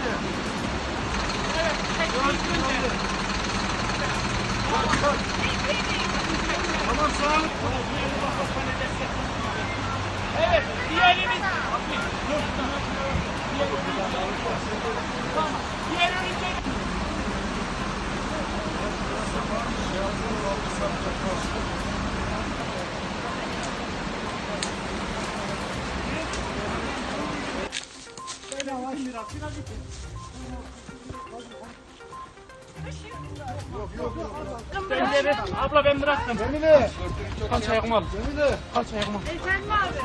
Evet. Tamam sağ ol. Evet, diğerimiz. Tamam, diğer ürünleri. Ben de abla ben bıraktım. Cemile. Kalça ayakma al. Cemile. Kalça ayakma. Yolu götürün.